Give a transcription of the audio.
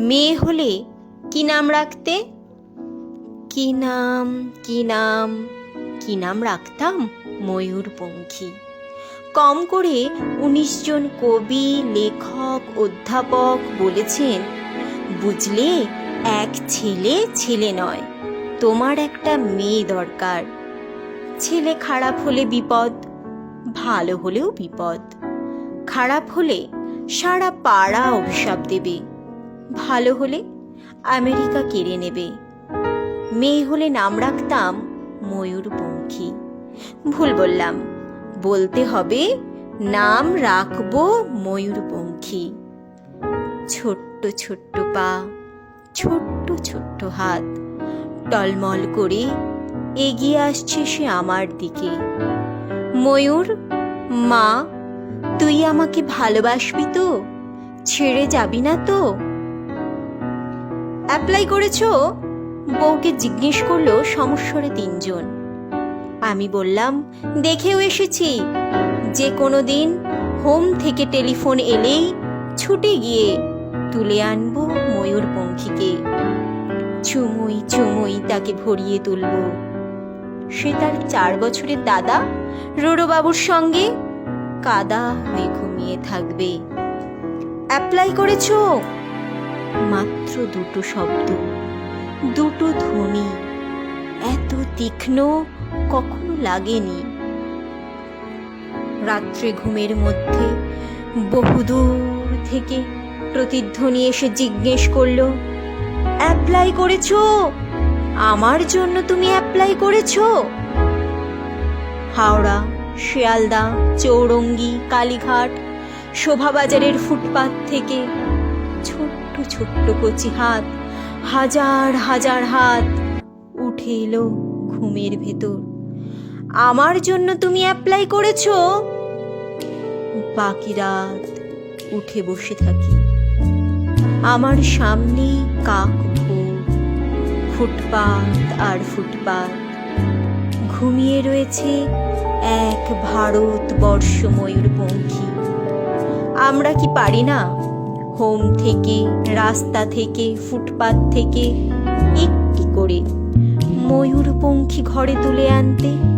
মেয়ে হলে কি নাম রাখতে? কি নাম কি নাম কি নাম রাখতাম ময়ূরপঙ্খী? কম করে উনিশ জন কবি, লেখক, অধ্যাপক বলেছেন, বুঝলে, এক ছেলে ছেলে নয়, তোমার একটা মেয়ে দরকার। ছেলে খারাপ হলে বিপদ, ভালো হলেও বিপদ। খারাপ হলে সারা পাড়া অভিশাপ দেবে। ভালো হলে আমেরিকা কেড়ে নেবে। মেয়ে হলে নাম রাখতাম ময়ূরপঙ্খী। ভুল বললাম। বলতে হবে নাম রাখব ময়ূরপঙ্খী। ছোট্ট ছোট্ট পা, ছোট্ট ছোট্ট হাত, টলমল করে এগিয়ে আসছে সে আমার দিকে। ময়ূর, মা, তুই আমাকে ভালোবাসবি তো? ছেড়ে যাবি না তো? অ্যাপ্লাই করেছ? বউকে জিজ্ঞেস করল সমস্বরে তিনজন। আমি বললাম, দেখেও এসেছি। যে কোনো দিন হোম থেকে টেলিফোন এলেই ছুটে গিয়ে তুলে আনব ময়ূরপঙ্খীকে চুমুই চুমুই তাকে ভরিয়ে তুলব। সে তার চার বছরের দাদা রোড়বাবুর সঙ্গে কাদা হয়ে ঘুমিয়ে থাকবে। অ্যাপ্লাই করেছ? মাত্র দুটো শব্দ। দুটো ধ্বনি। এত তীক্ষ্ণ কখনো লাগেনি। রাত্রে ঘুমের মধ্যে বহুদূর থেকে প্রতিধ্বনি এসে জিজ্ঞেস করল, অ্যাপ্লাই করেছ? আমার জন্য তুমি অ্যাপ্লাই করেছ? হাওড়া, শিয়ালদা, চৌরঙ্গি, কালীঘাট, শোভাবাজারের ফুটপাত থেকে ছোট্ট ছোট্ট কচি হাত, হাজার হাজার হাত উঠে এলো ঘুমের ভেতর। আমার জন্য তুমি অ্যাপ্লাই করেছ? বাকি রাত উঠে বসে থাকি। আমার সামনে কাক ফুটপাত আর ফুটপাত। ঘুমিয়ে রয়েছে এক ভারতবর্ষ ময়ূরপঙ্খী আমরা কি পারি না? হোম থেকে রাস্তা থেকে ফুটপাথ থেকে একটি করে? ময়ূরপঙ্খী ঘরে তুলে আনতে